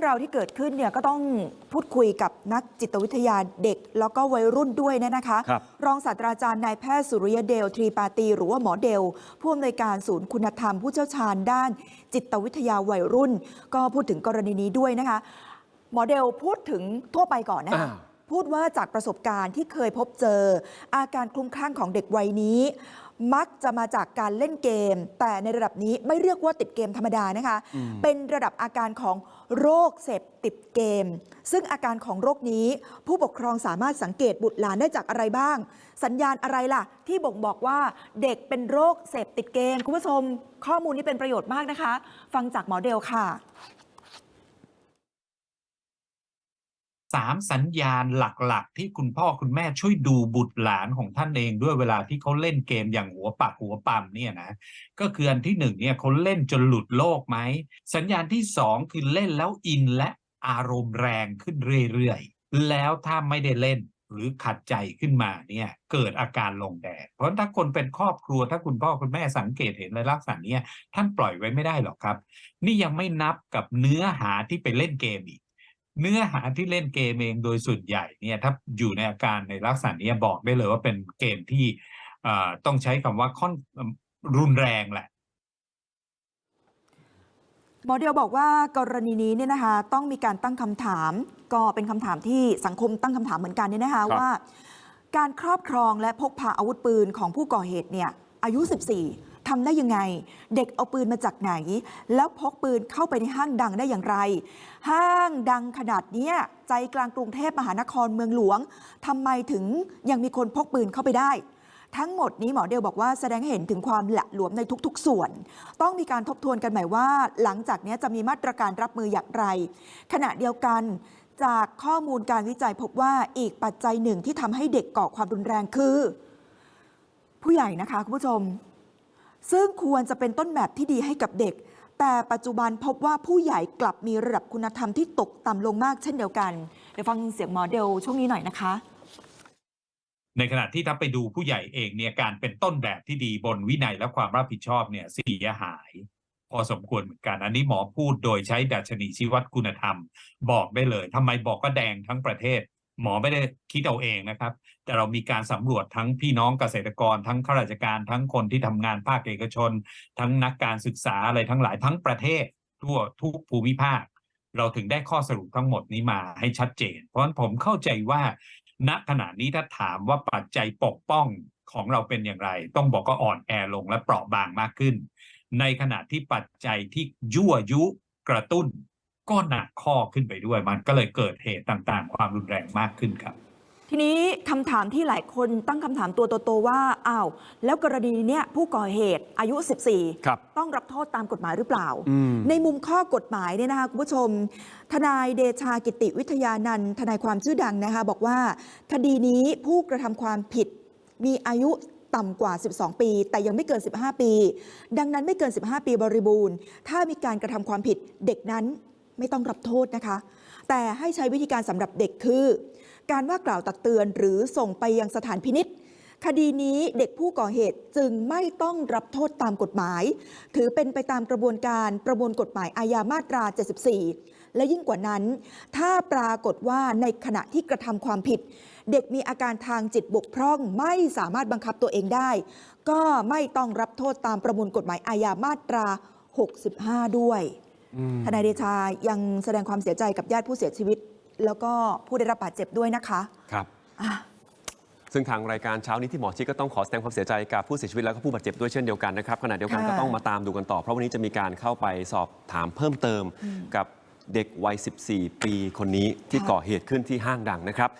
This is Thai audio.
รื่องราวที่เกิดขึ้นเนี่ยก็ต้องพูดคุยกับนักจิตวิทยาเด็ก แล้วก็วัยรุ่นด้วยเนยนะคะครับรองศาสตราจารย์นายแพทย์สุริยเดลทรีปาตี หรือว่าหมอเดลผู้อำนวยการศูนย์คุณธรรมผู้เชี่ยวชาญด้านจิตวิทยาวัยรุ่น ก็พูดถึงกรณีนี้ด้วยนะคะ หมอเดลพูดถึงทั่วไปก่อนนะคะอ้าว พูดว่าจากประสบการณ์ที่เคยพบเจอ อาการคลุ้มคลั่งของเด็กวัยนี้ มักจะมาจากการเล่นเกม แต่ในระดับนี้ไม่เรียกว่าติดเกมธรรมดานะคะ เป็นระดับอาการของโรคเสพติดเกม ซึ่งอาการของโรคนี้ ผู้ปกครองสามารถสังเกตบุตรหลานได้จากอะไรบ้าง สัญญาณอะไรล่ะ ที่บ่งบอกว่าเด็กเป็นโรคเสพติดเกมคุณผู้ชมข้อมูลนี้เป็นประโยชน์มากนะคะ ฟังจากหมอเดลค่ะ สามสัญญาณหลักๆ ที่คุณพ่อคุณแม่ช่วยดูบุตรหลานของท่านเองด้วยเวลาที่เขาเล่นเกมอย่างหัวปักหัวปั๊มเนี่ยนะก็คืออันที่หนึ่งเนี่ยเขาเล่นจนหลุดโลกไหมสัญญาณที่สองคือเล่นแล้วอินและอารมณ์แรงขึ้นเรื่อยๆ แล้วถ้าไม่ได้เล่นหรือขัดใจขึ้นมาเนี่ยเกิดอาการลงแดด เพราะถ้าคนเป็นครอบครัวถ้าคุณพ่อคุณแม่สังเกตเห็นในลักษณะนี้ท่านปล่อยไว้ไม่ได้หรอกครับ นี่ยังไม่นับกับเนื้อหาที่ไปเล่นเกมอีก เนื้อหาที่เล่นเกมเองโดยส่วนใหญ่เนี่ยถ้าอยู่ในอาการในลักษณะเนี้ยบอกได้เลยว่าเป็นเกมที่เอ่อต้องใช้คำว่าค่อนรุนแรงแหละหมอเดียวบอกว่ากรณีนี้เนี่ยนะคะต้องมีการตั้งคำถาม ก็เป็นคำถามที่สังคมตั้งคำถามเหมือนกันเนี่ยนะคะครับว่า การครอบครองและพกพาอาวุธปืนของผู้ก่อเหตุเนี่ยอายุ 14 ทำได้ยังไง เด็กเอาปืนมาจากไหน แล้วพกปืนเข้าไปในห้างดังได้อย่างไร ห้างดังขนาดเนี้ยใจกลางกรุงเทพมหานครเมืองหลวงทำไมถึงยังมีคนพกปืนเข้าไปได้ทั้งหมดนี้หมอเดลบอกว่าแสดงให้เห็นถึงความหละหลวมในทุกๆ ส่วน ต้องมีการทบทวนกันใหม่ว่า หลังจากนี้จะมีมาตรการรับมืออย่างไร ขณะเดียวกันจากข้อมูลการวิจัยพบว่าอีกปัจจัยหนึ่งที่ทำให้เด็กก่อความรุนแรงคือ ผู้ใหญ่นะคะคุณผู้ชม ซึ่งควรจะเป็นต้นแบบที่ดีให้กับเด็ก แต่ปัจจุบันพบว่าผู้ใหญ่กลับมีระดับคุณธรรมที่ตกต่ำลงมากเช่นเดียวกัน เดี๋ยวฟังเสียงหมอเดลช่วงนี้หน่อยนะคะ ในขณะที่ถ้าไปดูผู้ใหญ่เองเนี่ยการเป็นต้นแบบที่ดีบนวินัยและความรับผิดชอบเนี่ยเสียหาย พอสมควรเหมือนกัน อันนี้หมอพูดโดยใช้ดัชนีชี้วัดคุณธรรม บอกได้เลยทำไมบอกก็แดงทั้งประเทศ หมอไม่ได้คิดเอาเองนะครับ แต่เรามีการสำรวจทั้งพี่น้องเกษตรกร ทั้งข้าราชการ ทั้งคนที่ทำงานภาคเอกชน ทั้งนักการศึกษาอะไรทั้งหลายทั้งประเทศทั่วทุกภูมิภาค เราถึงได้ข้อสรุปทั้งหมดนี้มาให้ชัดเจน เพราะฉะนั้นผมเข้าใจว่าณขณะนี้ถ้าถามว่าปัจจัยปกป้องของเราเป็นอย่างไร ต้องบอกก็อ่อนแอลงและเปราะบางมากขึ้น ในขณะที่ปัจจัยที่ยั่วยุกระตุ้น ก็หนักข้อขึ้นไปด้วย มันก็เลยเกิดเหตุต่างๆ ความรุนแรงมากขึ้นครับ ทีนี้คำถามที่หลายคนตั้งคำถามตัวโตๆว่าอ้าวแล้วกรณีเนี้ยผู้ก่อเหตุอายุ 14 ครับต้องรับโทษตามกฎหมายหรือเปล่า อืม ในมุมข้อกฎหมายเนี่ยนะคะคุณผู้ชม ทนายเดชากิติวิทยานันท์ทนายความชื่อดังนะคะบอกว่า คดีนี้ผู้กระทำความผิด มีอายุต่ำกว่า 12 ปี แต่ยังไม่เกิน 15 ปี ดังนั้นไม่เกิน 15 ปีบริบูรณ์ ถ้ามีการกระทำความผิดเด็กนั้น ไม่ต้องรับโทษนะคะ แต่ให้ใช้วิธีการสำหรับเด็กคือ การว่ากล่าวตักเตือนหรือส่งไปยังสถานพินิษคดีนี้เด็กผู้ก่อเหตุจึงไม่ต้องรับโทษตามกฎหมาย ถือเป็นไปตามกระบวนการประมวลกฎหมายอาญามาตรา 74 และยิ่งกว่านั้น ถ้าปรากฏว่าในขณะที่กระทำความผิด เด็กมีอาการทางจิตบกพร่อง ไม่สามารถบังคับตัวเองได้ ก็ไม่ต้องรับโทษตามประมวลกฎหมายอาญามาตรา 65 ด้วย ทนายเดชายังแสดงความเสียใจกับญาติผู้เสียชีวิต แล้วก็ผู้ได้รับบาดเจ็บด้วยนะคะครับอะซึ่งทางรายการเช้านี้ที่หมอชิดก็ต้องขอแสดงความเสียใจกับผู้เสียชีวิตแล้วก็ผู้บาดเจ็บด้วยเช่นเดียวกันนะครับขณะเดียวกันค่ะก็ต้องมาตามดูกันต่อ เพราะวันนี้จะมีการเข้าไปสอบถามเพิ่มเติมกับเด็กวัย 14 ปีคนนี้ที่ค่ะก่อเหตุขึ้นที่ห้างดังนะครับ